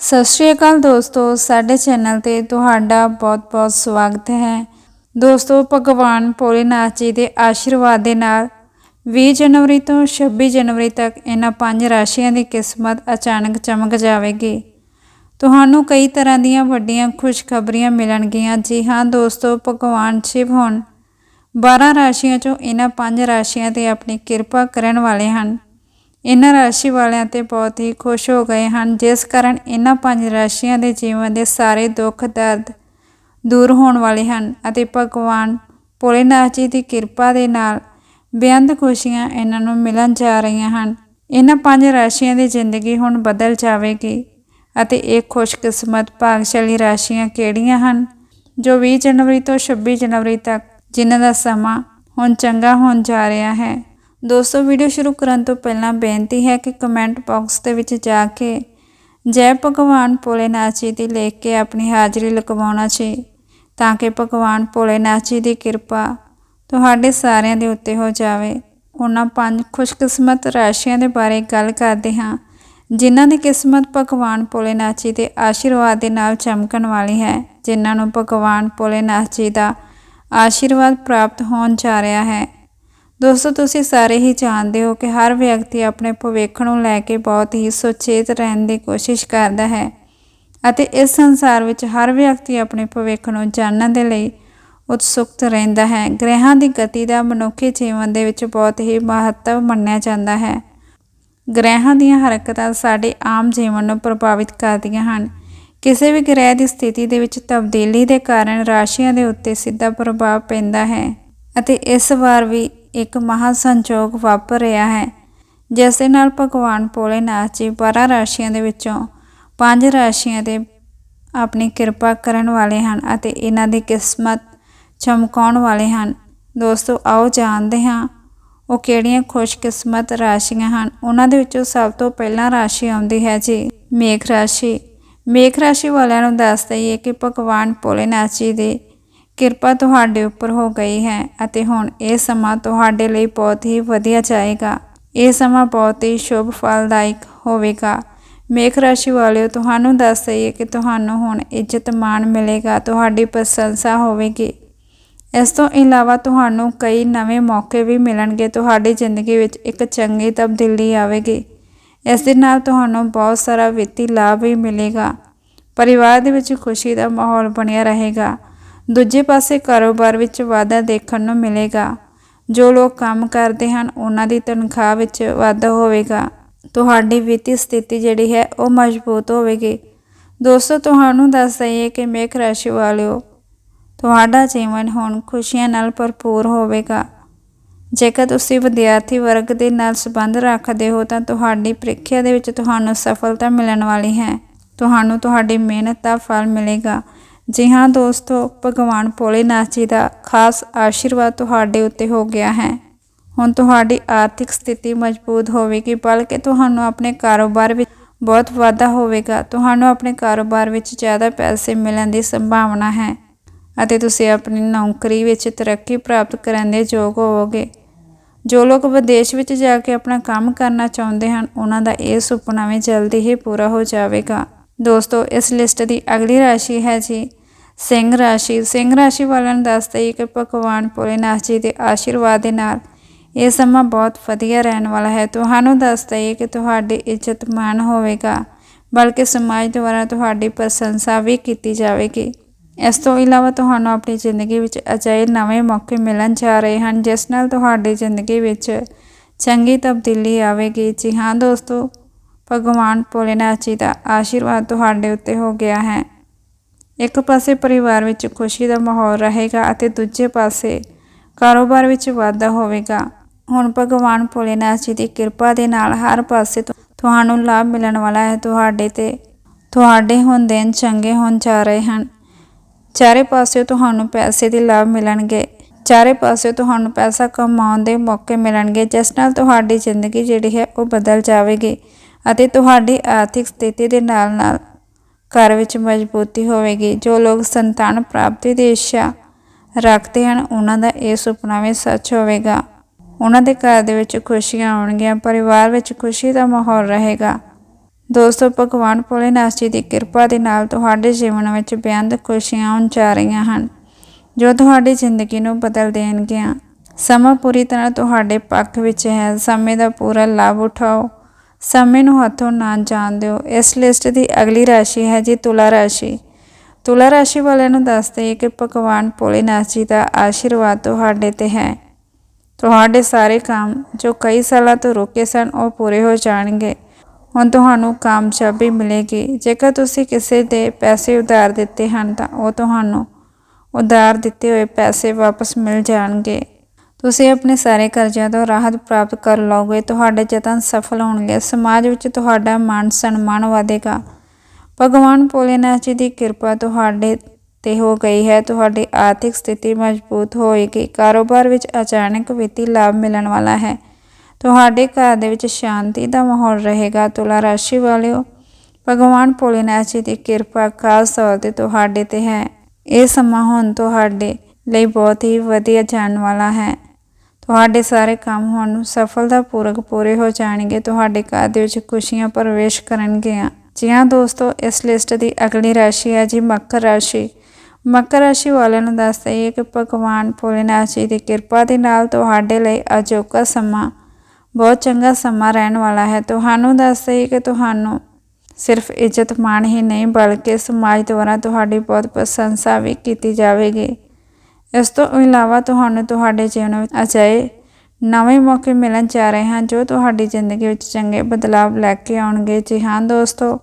ਸਤਿ ਸ਼੍ਰੀ ਅਕਾਲ ਦੋਸਤੋ, ਸਾਡੇ ਚੈਨਲ ਤੇ ਤੁਹਾਡਾ ਬਹੁਤ-ਬਹੁਤ ਸਵਾਗਤ ਹੈ। ਦੋਸਤੋ, ਭਗਵਾਨ ਭੋਲੇਨਾਥ ਜੀ ਦੇ ਆਸ਼ੀਰਵਾਦ ਦੇ ਨਾਲ 20 ਜਨਵਰੀ ਤੋਂ 26 ਜਨਵਰੀ ਤੱਕ ਇਹਨਾਂ ਪੰਜ ਰਾਸ਼ੀਆਂ ਦੀ ਕਿਸਮਤ ਅਚਾਨਕ ਚਮਕ ਜਾਵੇਗੀ। ਤੁਹਾਨੂੰ ਕਈ ਤਰ੍ਹਾਂ ਦੀਆਂ ਵੱਡੀਆਂ ਖੁਸ਼ਖਬਰੀਆਂ ਮਿਲਣਗੀਆਂ। ਜੀ ਹਾਂ ਦੋਸਤੋ, ਭਗਵਾਨ ਸ਼ਿਵ ਹੁਣ 12 ਰਾਸ਼ੀਆਂ ਚੋਂ ਇਹਨਾਂ ਪੰਜ ਰਾਸ਼ੀਆਂ ਤੇ ਆਪਣੀ ਕਿਰਪਾ ਕਰਨ ਵਾਲੇ ਹਨ। ਇਹਨਾਂ ਰਾਸ਼ੀ ਵਾਲਿਆਂ ਤੇ ਬਹੁਤ ਹੀ ਖੁਸ਼ ਹੋ ਗਏ ਹਨ, ਜਿਸ ਕਾਰਨ ਇਹਨਾਂ ਪੰਜ ਰਾਸ਼ੀਆਂ ਦੇ ਜੀਵਨ ਦੇ ਸਾਰੇ ਦੁੱਖ, ਦਰਦ ਦੂਰ ਹੋਣ ਵਾਲੇ ਹਨ ਅਤੇ ਭਗਵਾਨ ਭੋਲੇਨਾਥ ਜੀ ਦੀ ਕਿਰਪਾ ਦੇ ਨਾਲ ਬੇਅੰਤ ਖੁਸ਼ੀਆਂ ਇਹਨਾਂ ਨੂੰ ਮਿਲਣ ਜਾ ਰਹੀਆਂ ਹਨ। ਇਹਨਾਂ ਪੰਜ ਰਾਸ਼ੀਆਂ ਦੀ ਜ਼ਿੰਦਗੀ ਹੁਣ ਬਦਲ ਜਾਵੇਗੀ ਅਤੇ ਇਹ ਖੁਸ਼ਕਿਸਮਤ ਭਾਗਸ਼ਾਲੀ ਰਾਸ਼ੀਆਂ ਕਿਹੜੀਆਂ ਹਨ? ਜੋ 20 ਜਨਵਰੀ ਤੋਂ 26 ਜਨਵਰੀ ਤੱਕ ਜਿਨ੍ਹਾਂ ਦਾ ਸਮਾਂ ਹੁਣ ਚੰਗਾ ਹੋਣ ਜਾ ਰਿਹਾ ਹੈ। ਦੋਸਤੋ, ਵੀਡੀਓ ਸ਼ੁਰੂ ਕਰਨ ਤੋਂ ਪਹਿਲਾਂ ਬੇਨਤੀ ਹੈ ਕਿ ਕਮੈਂਟ ਬਾਕਸ ਦੇ ਵਿੱਚ ਜਾ ਕੇ ਜੈ ਭਗਵਾਨ ਭੋਲੇਨਾਥ ਜੀ ਦੀ ਲਿਖ ਕੇ ਆਪਣੀ ਹਾਜ਼ਰੀ ਲਗਵਾਉਣਾ ਸੀ ਤਾਂ ਕਿ ਭਗਵਾਨ ਭੋਲੇਨਾਥ ਜੀ ਦੀ ਕਿਰਪਾ ਤੁਹਾਡੇ ਸਾਰਿਆਂ ਦੇ ਉੱਤੇ ਹੋ ਜਾਵੇ। ਉਹਨਾਂ ਪੰਜ ਖੁਸ਼ਕਿਸਮਤ ਰਾਸ਼ੀਆਂ ਦੇ ਬਾਰੇ ਗੱਲ ਕਰਦੇ ਹਾਂ, ਜਿਨ੍ਹਾਂ ਦੀ ਕਿਸਮਤ ਭਗਵਾਨ ਭੋਲੇਨਾਥ ਜੀ ਦੇ ਆਸ਼ੀਰਵਾਦ ਦੇ ਨਾਲ ਚਮਕਣ ਵਾਲੀ ਹੈ, ਜਿਨ੍ਹਾਂ ਨੂੰ ਭਗਵਾਨ ਭੋਲੇਨਾਥ ਜੀ ਦਾ ਆਸ਼ੀਰਵਾਦ ਪ੍ਰਾਪਤ ਹੋਣ ਜਾ ਰਿਹਾ ਹੈ। ਦੋਸਤੋ, ਤੁਸੀਂ ਸਾਰੇ ਹੀ ਜਾਣਦੇ ਹੋ ਕਿ ਹਰ ਵਿਅਕਤੀ ਆਪਣੇ ਭਵਿੱਖ ਨੂੰ ਲੈ ਕੇ ਬਹੁਤ ਹੀ ਸੁਚੇਤ ਰਹਿਣ ਦੀ ਕੋਸ਼ਿਸ਼ ਕਰਦਾ ਹੈ ਅਤੇ ਇਸ ਸੰਸਾਰ ਵਿੱਚ ਹਰ ਵਿਅਕਤੀ ਆਪਣੇ ਭਵਿੱਖ ਨੂੰ ਜਾਣਨ ਦੇ ਲਈ ਉਤਸੁਕਤ ਰਹਿੰਦਾ ਹੈ। ਗ੍ਰਹਿਾਂ ਦੀ ਗਤੀ ਦਾ ਮਨੁੱਖੀ ਜੀਵਨ ਦੇ ਵਿੱਚ ਬਹੁਤ ਹੀ ਮਹੱਤਵ ਮੰਨਿਆ ਜਾਂਦਾ ਹੈ। ਗ੍ਰਹਿਾਂ ਦੀਆਂ ਹਰਕਤਾਂ ਸਾਡੇ ਆਮ ਜੀਵਨ ਨੂੰ ਪ੍ਰਭਾਵਿਤ ਕਰਦੀਆਂ ਹਨ। ਕਿਸੇ ਵੀ ਗ੍ਰਹਿ ਦੀ ਸਥਿਤੀ ਦੇ ਵਿੱਚ ਤਬਦੀਲੀ ਦੇ ਕਾਰਨ ਰਾਸ਼ੀਆਂ ਦੇ ਉੱਤੇ ਸਿੱਧਾ ਪ੍ਰਭਾਵ ਪੈਂਦਾ ਹੈ ਅਤੇ ਇਸ ਵਾਰ ਵੀ ਇੱਕ ਮਹਾ ਸੰਜੋਗ ਵਾਪਰ ਰਿਹਾ ਹੈ, ਜਿਸ ਦੇ ਨਾਲ ਭਗਵਾਨ ਭੋਲੇਨਾਥ ਜੀ 12 ਰਾਸ਼ੀਆਂ ਦੇ ਵਿੱਚੋਂ ਪੰਜ ਰਾਸ਼ੀਆਂ ਦੇ ਆਪਣੀ ਕਿਰਪਾ ਕਰਨ ਵਾਲੇ ਹਨ ਅਤੇ ਇਹਨਾਂ ਦੀ ਕਿਸਮਤ ਚਮਕਾਉਣ ਵਾਲੇ ਹਨ। ਦੋਸਤੋ, ਆਓ ਜਾਣਦੇ ਹਾਂ ਉਹ ਕਿਹੜੀਆਂ ਖੁਸ਼ਕਿਸਮਤ ਰਾਸ਼ੀਆਂ ਹਨ। ਉਹਨਾਂ ਦੇ ਵਿੱਚੋਂ ਸਭ ਤੋਂ ਪਹਿਲਾਂ ਰਾਸ਼ੀ ਆਉਂਦੀ ਹੈ ਜੀ ਮੇਖ ਰਾਸ਼ੀ। ਮੇਖ ਰਾਸ਼ੀ ਵਾਲਿਆਂ ਨੂੰ ਦੱਸ ਦਈਏ ਕਿ ਭਗਵਾਨ ਭੋਲੇਨਾਥ ਜੀ ਦੇ ਕਿਰਪਾ ਤੁਹਾਡੇ ਉੱਪਰ ਹੋ ਗਈ ਹੈ ਅਤੇ ਹੁਣ ਇਹ ਸਮਾਂ ਤੁਹਾਡੇ ਲਈ ਬਹੁਤ ਹੀ ਵਧੀਆ ਜਾਏਗਾ। ਇਹ ਸਮਾਂ ਬਹੁਤ ਹੀ ਸ਼ੁਭ, ਫਲਦਾਇਕ ਹੋਵੇਗਾ। ਮੇਖ ਰਾਸ਼ੀ ਵਾਲਿਓ, ਤੁਹਾਨੂੰ ਦੱਸ ਦਈਏ ਕਿ ਤੁਹਾਨੂੰ ਹੁਣ ਇੱਜ਼ਤ ਮਾਣ ਮਿਲੇਗਾ, ਤੁਹਾਡੀ ਪ੍ਰਸ਼ੰਸਾ ਹੋਵੇਗੀ। ਇਸ ਤੋਂ ਇਲਾਵਾ ਤੁਹਾਨੂੰ ਕਈ ਨਵੇਂ ਮੌਕੇ ਵੀ ਮਿਲਣਗੇ, ਤੁਹਾਡੀ ਜ਼ਿੰਦਗੀ ਵਿੱਚ ਇੱਕ ਚੰਗੀ ਤਬਦੀਲੀ ਆਵੇਗੀ। ਇਸ ਦੇ ਨਾਲ ਤੁਹਾਨੂੰ ਬਹੁਤ ਸਾਰਾ ਵਿੱਤੀ ਲਾਭ ਵੀ ਮਿਲੇਗਾ। ਪਰਿਵਾਰ ਦੇ ਵਿੱਚ ਖੁਸ਼ੀ ਦਾ ਮਾਹੌਲ ਬਣਿਆ ਰਹੇਗਾ। ਦੂਜੇ ਪਾਸੇ ਕਾਰੋਬਾਰ ਵਿੱਚ ਵਾਧਾ ਦੇਖਣ ਨੂੰ ਮਿਲੇਗਾ। ਜੋ ਲੋਕ ਕੰਮ ਕਰਦੇ ਹਨ, ਉਹਨਾਂ ਦੀ ਤਨਖਾਹ ਵਿੱਚ ਵਾਧਾ ਹੋਵੇਗਾ। ਤੁਹਾਡੀ ਵਿੱਤੀ ਸਥਿਤੀ ਜਿਹੜੀ ਹੈ, ਉਹ ਮਜ਼ਬੂਤ ਹੋਵੇਗੀ। ਦੋਸਤੋ, ਤੁਹਾਨੂੰ ਦੱਸ ਦਈਏ ਕਿ ਮੇਖ ਰਾਸ਼ੀ ਵਾਲਿਓ, ਤੁਹਾਡਾ ਜੀਵਨ ਹੁਣ ਖੁਸ਼ੀਆਂ ਨਾਲ ਭਰਪੂਰ ਹੋਵੇਗਾ। ਜੇਕਰ ਤੁਸੀਂ ਵਿਦਿਆਰਥੀ ਵਰਗ ਦੇ ਨਾਲ ਸੰਬੰਧ ਰੱਖਦੇ ਹੋ, ਤਾਂ ਤੁਹਾਡੀ ਪ੍ਰੀਖਿਆ ਦੇ ਵਿੱਚ ਤੁਹਾਨੂੰ ਸਫਲਤਾ ਮਿਲਣ ਵਾਲੀ ਹੈ। ਤੁਹਾਨੂੰ ਤੁਹਾਡੀ ਮਿਹਨਤ ਦਾ ਫਲ ਮਿਲੇਗਾ। ਜੀ ਹਾਂ ਦੋਸਤੋ, ਭਗਵਾਨ ਭੋਲੇਨਾਥ ਜੀ ਦਾ ਖਾਸ ਆਸ਼ੀਰਵਾਦ ਤੁਹਾਡੇ ਉੱਤੇ ਹੋ ਗਿਆ ਹੈ। ਹੁਣ ਤੁਹਾਡੀ ਆਰਥਿਕ ਸਥਿਤੀ ਮਜ਼ਬੂਤ ਹੋਵੇਗੀ, ਬਲਕਿ ਤੁਹਾਨੂੰ ਆਪਣੇ ਕਾਰੋਬਾਰ ਵਿੱਚ ਬਹੁਤ ਵਾਧਾ ਹੋਵੇਗਾ। ਤੁਹਾਨੂੰ ਆਪਣੇ ਕਾਰੋਬਾਰ ਵਿੱਚ ਜ਼ਿਆਦਾ ਪੈਸੇ ਮਿਲਣ ਦੀ ਸੰਭਾਵਨਾ ਹੈ ਅਤੇ ਤੁਸੀਂ ਆਪਣੀ ਨੌਕਰੀ ਵਿੱਚ ਤਰੱਕੀ ਪ੍ਰਾਪਤ ਕਰਨ ਦੇ ਯੋਗ ਹੋਵੋਗੇ। ਜੋ ਲੋਕ ਵਿਦੇਸ਼ ਵਿੱਚ ਜਾ ਕੇ ਆਪਣਾ ਕੰਮ ਕਰਨਾ ਚਾਹੁੰਦੇ ਹਨ, ਉਹਨਾਂ ਦਾ ਇਹ ਸੁਪਨਾ ਵੀ ਜਲਦੀ ਹੀ ਪੂਰਾ ਹੋ ਜਾਵੇਗਾ। ਦੋਸਤੋ, ਇਸ ਲਿਸਟ ਦੀ ਅਗਲੀ ਰਾਸ਼ੀ ਹੈ ਜੀ ਸਿੰਘ ਰਾਸ਼ੀ ਸਿੰਘ ਰਾਸ਼ੀ ਵਾਲਿਆਂ ਨੂੰ ਦੱਸਦਾ ਹੈ ਕਿ ਭਗਵਾਨ ਭੋਲੇਨਾਥ ਜੀ ਦੇ ਆਸ਼ੀਰਵਾਦ ਦੇ ਨਾਲ ਇਹ ਸਮਾਂ ਬਹੁਤ ਵਧੀਆ ਰਹਿਣ ਵਾਲਾ ਹੈ। ਤੁਹਾਨੂੰ ਦੱਸਦਾ ਹੈ ਕਿ ਤੁਹਾਡੀ ਇੱਜ਼ਤ ਮਾਨ ਹੋਵੇਗਾ, ਬਲਕਿ ਸਮਾਜ ਦੁਆਰਾ ਤੁਹਾਡੀ ਪ੍ਰਸ਼ੰਸਾ ਵੀ ਕੀਤੀ ਜਾਵੇਗੀ। ਇਸ ਤੋਂ ਇਲਾਵਾ ਤੁਹਾਨੂੰ ਆਪਣੀ ਜ਼ਿੰਦਗੀ ਵਿੱਚ ਅਜਿਹੇ ਨਵੇਂ ਮੌਕੇ ਮਿਲਣ ਜਾ ਰਹੇ ਹਨ, ਜਿਸ ਨਾਲ ਤੁਹਾਡੀ ਜ਼ਿੰਦਗੀ ਵਿੱਚ ਚੰਗੀ ਤਬਦੀਲੀ ਆਵੇਗੀ। ਜੀ ਹਾਂ ਦੋਸਤੋ, ਭਗਵਾਨ ਭੋਲੇਨਾਥ ਜੀ ਦਾ ਆਸ਼ੀਰਵਾਦ ਤੁਹਾਡੇ ਉੱਤੇ ਹੋ ਗਿਆ ਹੈ। ਇੱਕ ਪਾਸੇ ਪਰਿਵਾਰ ਵਿੱਚ ਖੁਸ਼ੀ ਦਾ ਮਾਹੌਲ ਰਹੇਗਾ ਅਤੇ ਦੂਜੇ ਪਾਸੇ ਕਾਰੋਬਾਰ ਵਿੱਚ ਵਾਧਾ ਹੋਵੇਗਾ। ਹੁਣ ਭਗਵਾਨ ਭੋਲੇਨਾਥ ਜੀ ਦੀ ਕਿਰਪਾ ਦੇ ਨਾਲ ਹਰ ਪਾਸੇ ਤੁਹਾਨੂੰ ਲਾਭ ਮਿਲਣ ਵਾਲਾ ਹੈ। ਤੁਹਾਡੇ ਤੇ ਤੁਹਾਡੇ ਹੁਣ ਦਿਨ ਚੰਗੇ ਹੋਣ ਜਾ ਰਹੇ ਹਨ। ਚਾਰੇ ਪਾਸੇ ਤੁਹਾਨੂੰ ਪੈਸੇ ਦੇ ਲਾਭ ਮਿਲਣਗੇ। ਚਾਰੇ ਪਾਸੇ ਤੁਹਾਨੂੰ ਪੈਸਾ ਕਮਾਉਣ ਦੇ ਮੌਕੇ ਮਿਲਣਗੇ। ਜਿਸ ਨਾਲ ਤੁਹਾਡੀ ਜ਼ਿੰਦਗੀ ਜਿਹੜੀ ਹੈ ਉਹ ਬਦਲ ਜਾਵੇਗੀ ਅਤੇ ਤੁਹਾਡੀ ਆਰਥਿਕ ਸਥਿਤੀ ਦੇ ਨਾਲ ਨਾਲ ਘਰ ਵਿੱਚ ਮਜ਼ਬੂਤੀ ਹੋਵੇਗੀ। ਜੋ ਲੋਕ ਸੰਤਾਨ ਪ੍ਰਾਪਤੀ ਦੀ ਇੱਛਾ ਰੱਖਦੇ ਹਨ, ਉਹਨਾਂ ਦਾ ਇਹ ਸੁਪਨਾ ਵੀ ਸੱਚ ਹੋਵੇਗਾ। ਉਹਨਾਂ ਦੇ ਘਰ ਦੇ ਵਿੱਚ ਖੁਸ਼ੀਆਂ ਆਉਣਗੀਆਂ, ਪਰਿਵਾਰ ਵਿੱਚ ਖੁਸ਼ੀ ਦਾ ਮਾਹੌਲ ਰਹੇਗਾ। ਦੋਸਤੋ, ਭਗਵਾਨ ਭੋਲੇਨਾਥ ਜੀ ਦੀ ਕਿਰਪਾ ਦੇ ਨਾਲ ਤੁਹਾਡੇ ਜੀਵਨ ਵਿੱਚ ਬੇਅੰਤ ਖੁਸ਼ੀਆਂ ਆਉਣ ਜਾ ਰਹੀਆਂ ਹਨ, ਜੋ ਤੁਹਾਡੀ ਜ਼ਿੰਦਗੀ ਨੂੰ ਬਦਲ ਦੇਣਗੀਆਂ। ਸਮਾਂ ਪੂਰੀ ਤਰ੍ਹਾਂ ਤੁਹਾਡੇ ਪੱਖ ਵਿੱਚ ਹੈ। ਸਮੇਂ ਦਾ ਪੂਰਾ ਲਾਭ ਉਠਾਓ। ਸਮੇਂ ਨੂੰ ਹੱਥੋਂ ਨਾ ਜਾਣ ਦਿਓ। ਇਸ ਲਿਸਟ ਦੀ ਅਗਲੀ ਰਾਸ਼ੀ ਹੈ ਜੀ ਤੁਲਾ ਰਾਸ਼ੀ। ਤੁਲਾ ਰਾਸ਼ੀ ਵਾਲਿਆਂ ਨੂੰ ਦੱਸਦੇ ਕਿ ਭਗਵਾਨ ਭੋਲੇਨਾਥ ਜੀ ਦਾ ਆਸ਼ੀਰਵਾਦ ਤੁਹਾਡੇ ਤੇ ਹੈ। ਤੁਹਾਡੇ ਸਾਰੇ ਕੰਮ ਜੋ ਕਈ ਸਾਲਾਂ ਤੋਂ ਰੁਕੇ ਸਨ, ਉਹ ਪੂਰੇ ਹੋ ਜਾਣਗੇ। ਹੁਣ ਤੁਹਾਨੂੰ ਕਾਮਯਾਬੀ ਮਿਲੇਗੀ। ਜੇਕਰ ਤੁਸੀਂ ਕਿਸੇ ਦੇ ਪੈਸੇ ਉਧਾਰ ਦਿੱਤੇ ਹਨ, ਤਾਂ ਉਹ ਤੁਹਾਨੂੰ ਉਧਾਰ ਦਿੱਤੇ ਹੋਏ ਪੈਸੇ ਵਾਪਸ ਮਿਲ ਜਾਣਗੇ। ਤੁਸੀਂ ਆਪਣੇ ਸਾਰੇ ਕਰਜ਼ਿਆਂ ਤੋਂ ਰਾਹਤ ਪ੍ਰਾਪਤ ਕਰ ਲਓਗੇ, ਤੁਹਾਡੇ ਯਤਨ ਸਫਲ ਹੋਣਗੇ, ਸਮਾਜ ਵਿੱਚ ਤੁਹਾਡਾ ਮਾਨ ਸਨਮਾਨ ਵਧੇਗਾ। ਭਗਵਾਨ ਭੋਲੇਨਾਥ ਜੀ ਦੀ ਕਿਰਪਾ ਤੁਹਾਡੇ ਤੇ ਹੋ ਗਈ ਹੈ, ਤੁਹਾਡੀ ਆਰਥਿਕ ਸਥਿਤੀ ਮਜ਼ਬੂਤ ਹੋਏਗੀ, ਕਾਰੋਬਾਰ ਵਿੱਚ ਅਚਾਨਕ ਵਿੱਤੀ ਲਾਭ ਮਿਲਣ ਵਾਲਾ ਹੈ। ਤੁਹਾਡੇ ਘਰ ਦੇ ਵਿੱਚ ਸ਼ਾਂਤੀ ਦਾ ਮਾਹੌਲ ਰਹੇਗਾ। ਤੁਲਾ ਰਾਸ਼ੀ ਵਾਲਿਓ, ਭਗਵਾਨ ਭੋਲੇਨਾਥ ਜੀ ਦੀ ਕਿਰਪਾ ਖਾਸ ਤੌਰ ਤੇ ਤੁਹਾਡੇ ਤੇ ਹੈ। ਇਹ ਸਮਾਂ ਹੁਣ ਤੁਹਾਡੇ ਲਈ ਬਹੁਤ ਹੀ ਵਧੀਆ ਜਾਣ ਵਾਲਾ ਹੈ। ਤੁਹਾਡੇ ਸਾਰੇ ਕੰਮ ਹੁਣ ਸਫਲਤਾਪੂਰਵਕ ਪੂਰੇ ਹੋ ਜਾਣਗੇ, ਤੁਹਾਡੇ ਘਰ ਦੇ ਵਿੱਚ ਖੁਸ਼ੀਆਂ ਪ੍ਰਵੇਸ਼ ਕਰਨਗੀਆਂ। ਜੀ ਹਾਂ ਦੋਸਤੋ, ਇਸ ਲਿਸਟ ਦੀ ਅਗਲੀ ਰਾਸ਼ੀ ਹੈ ਜੀ ਮਕਰ ਰਾਸ਼ੀ। ਮਕਰ ਰਾਸ਼ੀ ਵਾਲਿਆਂ ਨੂੰ ਦੱਸਦਾ ਹੈ ਕਿ ਭਗਵਾਨ ਭੋਲੇਨਾਥ ਜੀ ਦੀ ਕਿਰਪਾ ਦੇ ਨਾਲ ਤੁਹਾਡੇ ਲਈ ਅਜੋਕਾ ਸਮਾਂ, ਬਹੁਤ ਚੰਗਾ ਸਮਾਂ ਰਹਿਣ ਵਾਲਾ ਹੈ। ਤੁਹਾਨੂੰ ਦੱਸਦਾ ਹੈ ਕਿ ਤੁਹਾਨੂੰ ਸਿਰਫ ਇੱਜ਼ਤ ਮਾਣ ਹੀ ਨਹੀਂ, ਬਲਕਿ ਸਮਾਜ ਦੁਆਰਾ ਤੁਹਾਡੀ ਬਹੁਤ ਪ੍ਰਸ਼ੰਸਾ ਵੀ ਕੀਤੀ ਜਾਵੇਗੀ। ਇਸ ਤੋਂ ਇਲਾਵਾ ਤੁਹਾਨੂੰ ਤੁਹਾਡੇ ਜੀਵਨ ਵਿੱਚ ਅਜਿਹੇ ਨਵੇਂ ਮੌਕੇ ਮਿਲਣ ਜਾ ਰਹੇ ਹਨ ਜੋ ਤੁਹਾਡੀ ਜ਼ਿੰਦਗੀ ਵਿੱਚ ਚੰਗੇ ਬਦਲਾਵ ਲੈ ਕੇ ਆਉਣਗੇ। ਜੀ ਹਾਂ ਦੋਸਤੋ,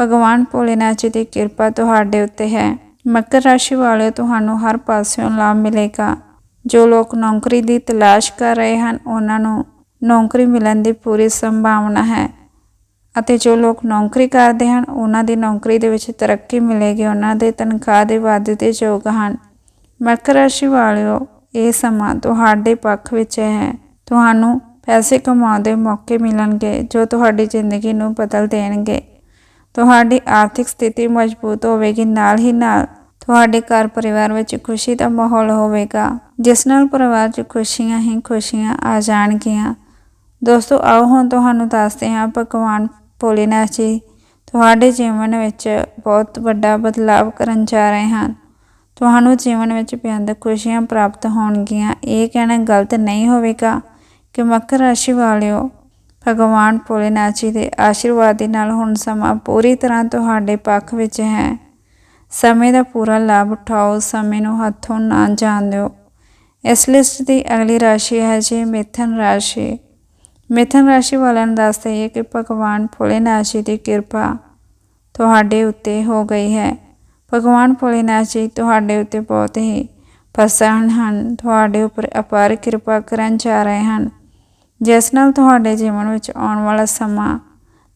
ਭਗਵਾਨ ਭੋਲੇਨਾਥ ਜੀ ਦੀ ਕਿਰਪਾ ਤੁਹਾਡੇ ਉੱਤੇ ਹੈ। ਮਕਰ ਰਾਸ਼ੀ ਵਾਲਿਓ, ਤੁਹਾਨੂੰ ਹਰ ਪਾਸਿਓਂ ਲਾਭ ਮਿਲੇਗਾ। ਜੋ ਲੋਕ ਨੌਕਰੀ ਦੀ ਤਲਾਸ਼ ਕਰ ਰਹੇ ਹਨ, ਉਹਨਾਂ ਨੂੰ ਨੌਕਰੀ ਮਿਲਣ ਦੀ ਪੂਰੀ ਸੰਭਾਵਨਾ ਹੈ। ਅਤੇ ਜੋ ਲੋਕ ਨੌਕਰੀ ਕਰਦੇ ਹਨ, ਉਹਨਾਂ ਦੀ ਨੌਕਰੀ ਦੇ ਵਿੱਚ ਤਰੱਕੀ ਮਿਲੇਗੀ। ਉਹਨਾਂ ਦੇ ਤਨਖਾਹ ਦੇ ਵਾਧੇ ਦੇ ਯੋਗ ਹਨ। ਮਕਰ ਰਾਸ਼ੀ ਵਾਲਿਓ, ਇਹ ਸਮਾਂ ਤੁਹਾਡੇ ਪੱਖ ਵਿੱਚ ਹੈ। ਤੁਹਾਨੂੰ ਪੈਸੇ ਕਮਾਉਣ ਦੇ ਮੌਕੇ ਮਿਲਣਗੇ, ਜੋ ਤੁਹਾਡੀ ਜ਼ਿੰਦਗੀ ਨੂੰ ਬਦਲ ਦੇਣਗੇ। ਤੁਹਾਡੀ ਆਰਥਿਕ ਸਥਿਤੀ ਮਜ਼ਬੂਤ ਹੋਵੇਗੀ, ਨਾਲ ਹੀ ਨਾਲ ਤੁਹਾਡੇ ਘਰ ਪਰਿਵਾਰ ਵਿੱਚ ਖੁਸ਼ੀ ਦਾ ਮਾਹੌਲ ਹੋਵੇਗਾ, ਜਿਸ ਨਾਲ ਪਰਿਵਾਰ 'ਚ ਖੁਸ਼ੀਆਂ ਹੀ ਖੁਸ਼ੀਆਂ ਆ ਜਾਣਗੀਆਂ। ਦੋਸਤੋ, ਆਓ ਹੁਣ ਤੁਹਾਨੂੰ ਦੱਸਦੇ ਹਾਂ, ਭਗਵਾਨ ਭੋਲੇਨਾਥ ਜੀ ਤੁਹਾਡੇ ਜੀਵਨ ਵਿੱਚ ਬਹੁਤ ਵੱਡਾ ਬਦਲਾਵ ਕਰਨ ਜਾ ਰਹੇ ਹਨ। ਤੁਹਾਨੂੰ ਜੀਵਨ ਵਿੱਚ ਬੇਅੰਤ ਖੁਸ਼ੀਆਂ ਪ੍ਰਾਪਤ ਹੋਣਗੀਆਂ। ਇਹ ਕਹਿਣਾ ਗਲਤ ਨਹੀਂ ਹੋਵੇਗਾ ਕਿ ਮਕਰ ਰਾਸ਼ੀ ਵਾਲਿਓ, ਭਗਵਾਨ ਭੋਲੇਨਾਥ ਜੀ ਦੇ ਆਸ਼ੀਰਵਾਦ ਦੇ ਨਾਲ ਹੁਣ ਸਮਾਂ ਪੂਰੀ ਤਰ੍ਹਾਂ ਤੁਹਾਡੇ ਪੱਖ ਵਿੱਚ ਹੈ। ਸਮੇਂ ਦਾ ਪੂਰਾ ਲਾਭ ਉਠਾਓ, ਸਮੇਂ ਨੂੰ ਹੱਥੋਂ ਨਾ ਜਾਣ ਦਿਓ। ਇਸ ਲਿਸਟ ਦੀ ਅਗਲੀ ਰਾਸ਼ੀ ਹੈ ਜੀ ਮਿਥਨ ਰਾਸ਼ੀ। ਮਿਥਨ ਰਾਸ਼ੀ ਵਾਲਿਆਂ ਨੂੰ ਦੱਸਦੇ ਹੈ ਕਿ ਭਗਵਾਨ ਭੋਲੇਨਾਥ ਜੀ ਦੀ ਕਿਰਪਾ ਤੁਹਾਡੇ ਉੱਤੇ ਹੋ ਗਈ ਹੈ। ਭਗਵਾਨ ਭੋਲੇਨਾਥ ਜੀ ਤੁਹਾਡੇ ਉੱਤੇ ਬਹੁਤ ਹੀ ਪ੍ਰਸੰਨ ਹਨ, ਤੁਹਾਡੇ ਉੱਪਰ ਅਪਾਰ ਕਿਰਪਾ ਕਰਨ ਜਾ ਰਹੇ ਹਨ। ਜਿਸ ਨਾਲ ਤੁਹਾਡੇ ਜੀਵਨ ਵਿੱਚ ਆਉਣ ਵਾਲਾ ਸਮਾਂ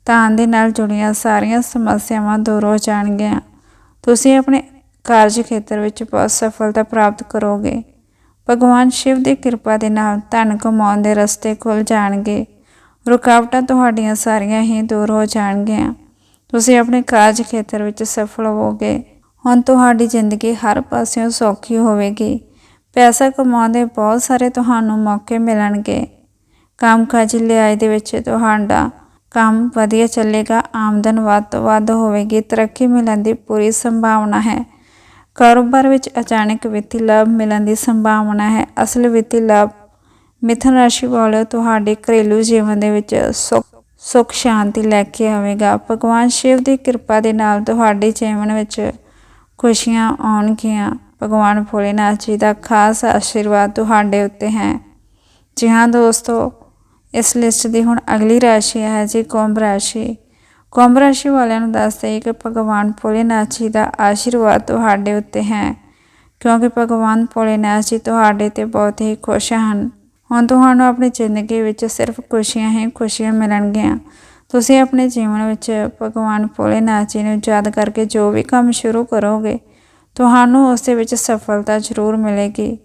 ਧਨ ਦੇ ਨਾਲ ਜੁੜੀਆਂ ਸਾਰੀਆਂ ਸਮੱਸਿਆਵਾਂ ਦੂਰ ਹੋ ਜਾਣਗੀਆਂ। ਤੁਸੀਂ ਆਪਣੇ ਕਾਰਜ ਖੇਤਰ ਵਿੱਚ ਬਹੁਤ ਸਫਲਤਾ ਪ੍ਰਾਪਤ ਕਰੋਗੇ। ਭਗਵਾਨ ਸ਼ਿਵ ਦੀ ਕਿਰਪਾ ਦੇ ਨਾਲ ਧਨ ਕਮਾਉਣ ਦੇ ਰਸਤੇ ਖੁੱਲ ਜਾਣਗੇ। ਰੁਕਾਵਟਾਂ ਤੁਹਾਡੀਆਂ ਸਾਰੀਆਂ ਹੀ ਦੂਰ ਹੋ ਜਾਣਗੀਆਂ। ਤੁਸੀਂ ਆਪਣੇ ਕਾਰਜ ਖੇਤਰ ਵਿੱਚ ਸਫਲ ਹੋਵੋਗੇ। ਹੁਣ ਤੁਹਾਡੀ ਜ਼ਿੰਦਗੀ ਹਰ ਪਾਸਿਓਂ ਸੌਖੀ ਹੋਵੇਗੀ। ਪੈਸਾ ਕਮਾਉਣ ਦੇ ਬਹੁਤ ਸਾਰੇ ਤੁਹਾਨੂੰ ਮੌਕੇ ਮਿਲਣਗੇ। ਕੰਮਕਾਜੀ ਲਿਆਈ ਦੇ ਵਿੱਚ ਤੁਹਾਡਾ ਕੰਮ ਵਧੀਆ ਚੱਲੇਗਾ, ਆਮਦਨ ਵੱਧ ਤੋਂ ਵੱਧ ਹੋਵੇਗੀ, ਤਰੱਕੀ ਮਿਲਣ ਦੀ ਪੂਰੀ ਸੰਭਾਵਨਾ ਹੈ। ਕਾਰੋਬਾਰ ਵਿੱਚ ਅਚਾਨਕ ਵਿੱਤੀ ਲਾਭ ਮਿਲਣ ਦੀ ਸੰਭਾਵਨਾ ਹੈ। ਅਸਲ ਵਿੱਤੀ ਲਾਭ ਮਿਥਨ ਰਾਸ਼ੀ ਵਾਲੇ ਤੁਹਾਡੇ ਘਰੇਲੂ ਜੀਵਨ ਦੇ ਵਿੱਚ ਸੁੱਖ ਸੁੱਖ, ਸ਼ਾਂਤੀ ਲੈ ਕੇ ਆਵੇਗਾ। ਭਗਵਾਨ ਸ਼ਿਵ ਦੀ ਕਿਰਪਾ ਦੇ ਨਾਲ ਤੁਹਾਡੇ ਜੀਵਨ ਵਿੱਚ ਖੁਸ਼ੀਆਂ ਆਉਣਗੀਆਂ। ਭਗਵਾਨ ਭੋਲੇਨਾਥ ਜੀ ਦਾ ਖਾਸ ਆਸ਼ੀਰਵਾਦ ਤੁਹਾਡੇ ਉੱਤੇ ਹੈ। ਜੀ ਹਾਂ ਦੋਸਤੋ, ਇਸ ਲਿਸਟ ਦੀ ਹੁਣ ਅਗਲੀ ਰਾਸ਼ੀ ਹੈ ਜੀ ਕੁੰਭ ਰਾਸ਼ੀ। ਕੁੰਭ ਰਾਸ਼ੀ ਵਾਲਿਆਂ ਨੂੰ ਦੱਸਦੇ ਹੈ ਕਿ ਭਗਵਾਨ ਭੋਲੇਨਾਥ ਜੀ ਦਾ ਆਸ਼ੀਰਵਾਦ ਤੁਹਾਡੇ ਉੱਤੇ ਹੈ, ਕਿਉਂਕਿ ਭਗਵਾਨ ਭੋਲੇਨਾਥ ਜੀ ਤੁਹਾਡੇ ਤੇ ਬਹੁਤ ਹੀ ਖੁਸ਼ ਹਨ। ਹੁਣ ਤੁਹਾਨੂੰ ਆਪਣੀ ਜ਼ਿੰਦਗੀ ਵਿੱਚ ਸਿਰਫ ਖੁਸ਼ੀਆਂ ਹੀ ਖੁਸ਼ੀਆਂ ਮਿਲਣਗੀਆਂ। ਤੁਸੀਂ ਆਪਣੇ ਜੀਵਨ ਵਿੱਚ ਭਗਵਾਨ ਭੋਲੇਨਾਥ ਜੀ ਨੂੰ ਯਾਦ ਕਰਕੇ ਜੋ ਵੀ ਕੰਮ ਸ਼ੁਰੂ ਕਰੋਗੇ, ਤੁਹਾਨੂੰ ਉਸ ਦੇ ਵਿੱਚ ਸਫਲਤਾ ਜ਼ਰੂਰ ਮਿਲੇਗੀ।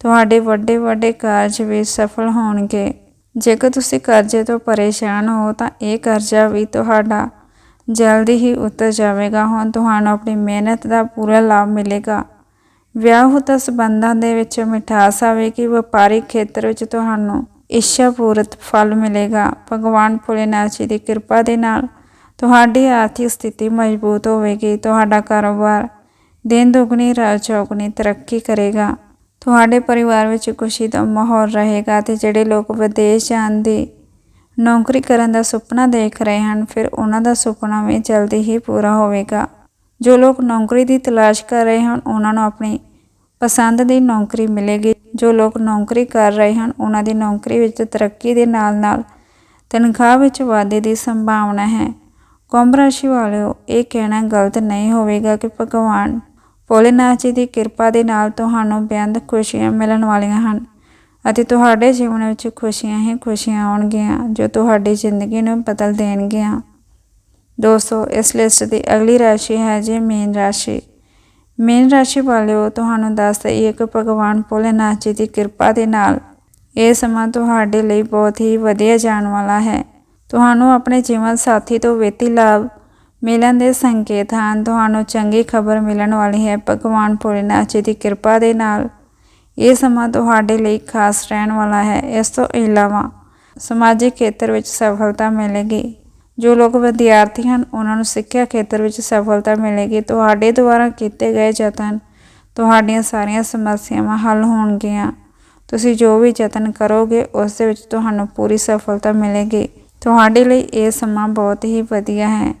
ਤੁਹਾਡੇ ਵੱਡੇ ਵੱਡੇ ਕਾਰਜ ਵੀ ਸਫਲ ਹੋਣਗੇ। ਜੇਕਰ ਤੁਸੀਂ ਕਰਜ਼ੇ ਤੋਂ ਪਰੇਸ਼ਾਨ ਹੋ, ਤਾਂ ਇਹ ਕਰਜ਼ਾ ਵੀ ਤੁਹਾਡਾ ਜਲਦੀ ਹੀ ਉਤਰ ਜਾਵੇਗਾ। ਹੁਣ ਤੁਹਾਨੂੰ ਆਪਣੀ ਮਿਹਨਤ ਦਾ ਪੂਰਾ ਲਾਭ ਮਿਲੇਗਾ। ਵਿਆਹੁਤਾ ਸਬੰਧਾਂ ਦੇ ਵਿੱਚ ਮਿਠਾਸ ਆਵੇਗੀ ਵਪਾਰਿਕ ਖੇਤਰ ਵਿੱਚ ਤੁਹਾਨੂੰ ਇੱਛਾ ਪੂਰਤ ਫਲ ਮਿਲੇਗਾ। ਭਗਵਾਨ ਭੋਲੇਨਾਥ ਜੀ ਦੀ ਕਿਰਪਾ ਦੇ ਨਾਲ ਤੁਹਾਡੀ ਆਰਥਿਕ ਸਥਿਤੀ ਮਜ਼ਬੂਤ ਹੋਵੇਗੀ। ਤੁਹਾਡਾ ਕਾਰੋਬਾਰ ਦਿਨ ਦੁਗਣੀ, ਰਾਤ ਚੌਗਣੀ ਤਰੱਕੀ ਕਰੇਗਾ। ਤੁਹਾਡੇ ਪਰਿਵਾਰ ਵਿੱਚ ਖੁਸ਼ੀ ਦਾ ਮਾਹੌਲ ਰਹੇਗਾ ਤੇ ਜਿਹੜੇ ਲੋਕ ਵਿਦੇਸ਼ ਜਾਣ ਦੀ ਨੌਕਰੀ ਕਰਨ ਦਾ ਸੁਪਨਾ ਦੇਖ ਰਹੇ ਹਨ, ਫਿਰ ਉਹਨਾਂ ਦਾ ਸੁਪਨਾ ਵੀ ਜਲਦੀ ਹੀ ਪੂਰਾ ਹੋਵੇਗਾ। ਜੋ ਲੋਕ ਨੌਕਰੀ ਦੀ ਤਲਾਸ਼ ਕਰ ਰਹੇ ਹਨ, ਉਹਨਾਂ ਨੂੰ ਆਪਣੀ ਪਸੰਦ ਦੀ ਨੌਕਰੀ ਮਿਲੇਗੀ। ਜੋ ਲੋਕ ਨੌਕਰੀ ਕਰ ਰਹੇ ਹਨ, ਉਹਨਾਂ ਦੀ ਨੌਕਰੀ ਵਿੱਚ ਤਰੱਕੀ ਦੇ ਨਾਲ-ਨਾਲ ਤਨਖਾਹ ਵਿੱਚ ਵਾਧੇ ਦੀ ਸੰਭਾਵਨਾ ਹੈ। ਕੁੰਭ ਰਾਸ਼ੀ ਵਾਲਿਓ, ਇਹ ਕਹਿਣਾ ਗਲਤ ਨਹੀਂ ਹੋਵੇਗਾ ਕਿ ਭਗਵਾਨ ਭੋਲੇਨਾਥ ਜੀ ਦੀ ਕਿਰਪਾ ਦੇ ਨਾਲ ਤੁਹਾਨੂੰ ਬੇਅੰਤ ਖੁਸ਼ੀਆਂ ਮਿਲਣ ਵਾਲੀਆਂ ਹਨ ਅਤੇ ਤੁਹਾਡੇ ਜੀਵਨ ਵਿੱਚ ਖੁਸ਼ੀਆਂ ਹੀ ਖੁਸ਼ੀਆਂ ਆਉਣਗੀਆਂ, ਜੋ ਤੁਹਾਡੀ ਜ਼ਿੰਦਗੀ ਨੂੰ ਬਦਲ ਦੇਣਗੀਆਂ। ਦੋਸਤੋ, ਇਸ ਲਿਸਟ ਦੀ ਅਗਲੀ ਰਾਸ਼ੀ ਹੈ ਜੀ ਮੀਨ ਰਾਸ਼ੀ। ਮੀਨ ਰਾਸ਼ੀ ਵਾਲਿਓ, ਤੁਹਾਨੂੰ ਦੱਸ ਦਈਏ ਕਿ ਭਗਵਾਨ ਭੋਲੇਨਾਥ ਜੀ ਦੀ ਕਿਰਪਾ ਦੇ ਨਾਲ ਇਹ ਸਮਾਂ ਤੁਹਾਡੇ ਲਈ ਬਹੁਤ ਹੀ ਵਧੀਆ ਜਾਣ ਵਾਲਾ ਹੈ। ਤੁਹਾਨੂੰ ਆਪਣੇ ਜੀਵਨ ਸਾਥੀ ਤੋਂ ਵਿੱਤੀ ਲਾਭ ਮਿਲਣ ਦੇ ਸੰਕੇਤ ਹਨ। ਤੁਹਾਨੂੰ ਚੰਗੀ ਖਬਰ ਮਿਲਣ ਵਾਲੀ ਹੈ। ਭਗਵਾਨ ਭੋਲੇਨਾਥ ਜੀ ਦੀ ਕਿਰਪਾ ਦੇ ਨਾਲ ਇਹ ਸਮਾਂ ਤੁਹਾਡੇ ਲਈ ਖਾਸ ਰਹਿਣ ਵਾਲਾ ਹੈ। ਇਸ ਤੋਂ ਇਲਾਵਾ ਸਮਾਜਿਕ ਖੇਤਰ ਵਿੱਚ ਸਫਲਤਾ ਮਿਲੇਗੀ। ਜੋ ਲੋਕ ਵਿਦਿਆਰਥੀ ਹਨ, ਉਹਨਾਂ ਨੂੰ ਸਿੱਖਿਆ ਖੇਤਰ ਵਿੱਚ ਸਫਲਤਾ ਮਿਲੇਗੀ। ਤੁਹਾਡੇ ਦੁਆਰਾ ਕੀਤੇ ਗਏ ਯਤਨ ਤੁਹਾਡੀਆਂ ਸਾਰੀਆਂ ਸਮੱਸਿਆਵਾਂ ਹੱਲ ਹੋਣਗੀਆਂ। ਤੁਸੀਂ ਜੋ ਵੀ ਯਤਨ ਕਰੋਗੇ, ਉਸ ਦੇ ਵਿੱਚ ਤੁਹਾਨੂੰ ਪੂਰੀ ਸਫਲਤਾ ਮਿਲੇਗੀ। ਤੁਹਾਡੇ ਲਈ ਇਹ ਸਮਾਂ ਬਹੁਤ ਹੀ ਵਧੀਆ ਹੈ।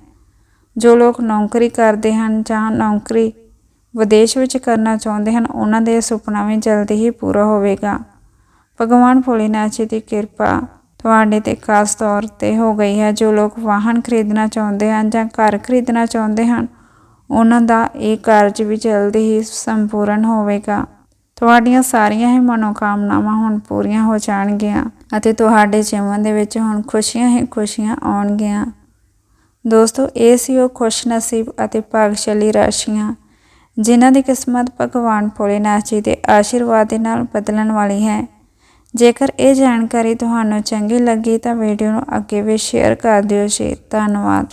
ਜੋ ਲੋਕ ਨੌਕਰੀ ਕਰਦੇ ਹਨ ਜਾਂ ਨੌਕਰੀ ਵਿਦੇਸ਼ ਵਿੱਚ ਕਰਨਾ ਚਾਹੁੰਦੇ ਹਨ, ਉਹਨਾਂ ਦੇ ਸੁਪਨਾ ਵੀ ਜਲਦੀ ਹੀ ਪੂਰਾ ਹੋਵੇਗਾ। ਭਗਵਾਨ ਭੋਲੇਨਾਥ ਜੀ ਦੀ ਕਿਰਪਾ। ਤੁਹਾਡੇ ਤੇ ਖਾਸ ਤੌਰ ਤੇ ਹੋ ਗਈ ਹੈ। ਜੋ ਲੋਕ ਵਾਹਨ ਖਰੀਦਣਾ ਚਾਹੁੰਦੇ ਹਨ ਜਾਂ ਘਰ ਖਰੀਦਣਾ ਚਾਹੁੰਦੇ ਹਨ, ਉਹਨਾਂ ਦਾ ਇਹ ਕਾਰਜ ਵੀ ਜਲਦੀ ਹੀ ਸੰਪੂਰਨ ਹੋਵੇਗਾ। ਤੁਹਾਡੀਆਂ ਸਾਰੀਆਂ ਹੀ ਮਨੋਕਾਮਨਾਵਾਂ ਹੁਣ ਪੂਰੀਆਂ ਹੋ ਜਾਣਗੀਆਂ ਅਤੇ ਤੁਹਾਡੇ ਜੀਵਨ ਦੇ ਵਿੱਚ ਹੁਣ ਖੁਸ਼ੀਆਂ ਹੀ ਖੁਸ਼ੀਆਂ ਆਉਣਗੀਆਂ। ਦੋਸਤੋ, ਇਹ ਸੀ ਉਹ ਖੁਸ਼ਨਸੀਬ ਅਤੇ ਭਾਗਸ਼ਾਲੀ ਰਾਸ਼ੀਆਂ, ਜਿਨ੍ਹਾਂ ਦੀ ਕਿਸਮਤ ਭਗਵਾਨ ਭੋਲੇਨਾਥ ਜੀ ਦੇ ਆਸ਼ੀਰਵਾਦ ਦੇ ਨਾਲ ਬਦਲਣ ਵਾਲੀ ਹੈ। ਜੇਕਰ ਇਹ ਜਾਣਕਾਰੀ ਤੁਹਾਨੂੰ ਚੰਗੀ ਲੱਗੀ ਤਾਂ ਵੀਡੀਓ ਨੂੰ ਅੱਗੇ ਵੀ ਸ਼ੇਅਰ ਕਰ ਦਿਓ ਜੀ। ਧੰਨਵਾਦ।